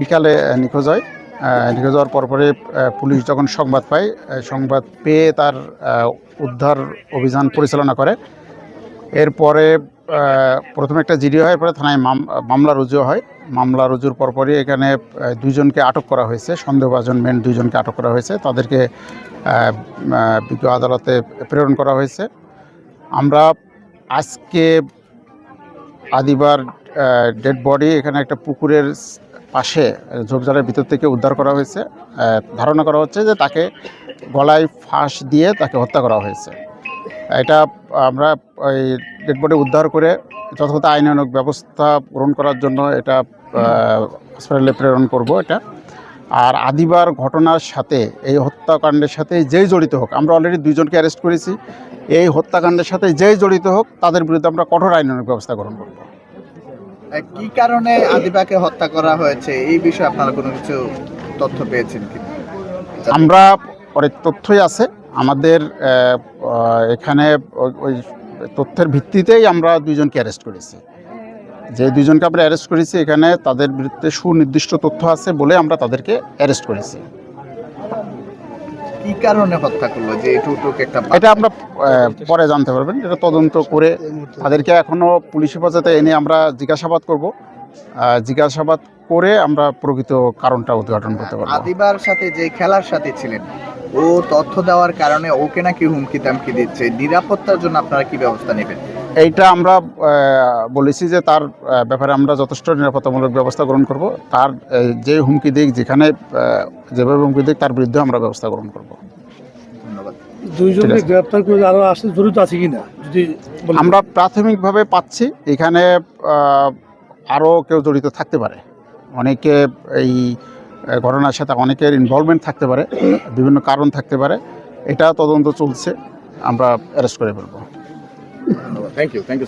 বিকালে নিখোঁজ হয়। নিখোঁজ হওয়ার পরপরে পুলিশ যখন সংবাদ পায় সংবাদ পেয়ে তার উদ্ধার অভিযান পরিচালনা করে। এরপরে প্রথমে একটা জিডি হয় পরে থানায় মামলা রুজু হয়। মামলা রুজুর পরপরই এখানে আহ, দুইজনকে আটক করা হয়েছে। সন্দেহভাজন মেন দুইজনকে আটক করা হয়েছে। তাদেরকে বিজ্ঞ আদালতে প্রেরণ করা হয়েছে। আমরা আজকে আদিবার ডেড বডি এখানে একটা পুকুরের পাশে ঝোপঝাড়ের ভিতর থেকে উদ্ধার করা হয়েছে। ধারণা করা হচ্ছে যে তাকে গলায় ফাঁস দিয়ে তাকে হত্যা করা হয়েছে। এটা আমরা ওই ডেড বডি উদ্ধার করে যথাযথ আইনানুগ ব্যবস্থা গ্রহণ করার জন্য এটা হসপিটালে প্রেরণ করব এটা। আর আদিবার ঘটনার সাথে, এই হত্যাকাণ্ডের সাথে যেই জড়িত হোক, আমরা অলরেডি দুইজনকে অ্যারেস্ট করেছি, এই হত্যাকাণ্ডের সাথে যেই জড়িত হোক, তাদের বিরুদ্ধে আমরা কঠোর আইনানুগ ব্যবস্থা গ্রহণ করব। কি কারণে আদিবাকে হত্যা করা হয়েছে? এই বিষয়ে আপনারা কোনো কিছু তথ্য পেয়েছেন কি? আমরা অনেক তথ্যই আছে। আমাদের এখানে ওই তথ্যের ভিত্তিতেই আমরা দুইজনকে অ্যারেস্ট করেছি। যে দুইজনকে আমরা অ্যারেস্ট করেছি, এখানে তাদের বিরুদ্ধে সুনির্দিষ্ট তথ্য আছে বলে আমরা তাদেরকে অ্যারেস্ট করেছি। কি কারণে হত্যা করল? যে এটুকুটুক একটা এটা আমরা পরে জানতে পারবেন। এটা তদন্ত করে তাদেরকে এখনও পুলিশ হেফাজতে এনে আমরা জিজ্ঞাসাবাদ করব। জিজ্ঞাসাবাদ করে আমরা প্রকৃত কারণটা উদ্ঘাটন করতে পারব। আদিবার সাথে যে খেলার সাথে ছিলেন ও তথ্য দেওয়ার কারণে ওকে নাকি হুমকি দামকি দিচ্ছে। নিরাপত্তার জন্য আপনারা কি ব্যবস্থা নেবেন? এইটা আমরা বলেছি যে তার ব্যাপারে আমরা যথেষ্ট নিরাপত্তামূলক ব্যবস্থা গ্রহণ করব। তার যে হুমকি দিক যেখানে যেভাবে হুমকি দিক তার বিরুদ্ধে আমরা ব্যবস্থা গ্রহণ করব। দুইজনকে। গ্রেপ্তার করে আরও আসতে জড়িত আছে কিনা? যদি আমরা প্রাথমিকভাবে পাচ্ছি এখানে আরও কেউ জড়িত থাকতে পারে। অনেকে এই ঘটনার সাথে অনেকের ইনভলভমেন্ট থাকতে পারে বিভিন্ন কারণ থাকতে পারে। এটা তদন্ত চলছে আমরা অ্যারেস্ট করে ফেলব। thank you. Thank you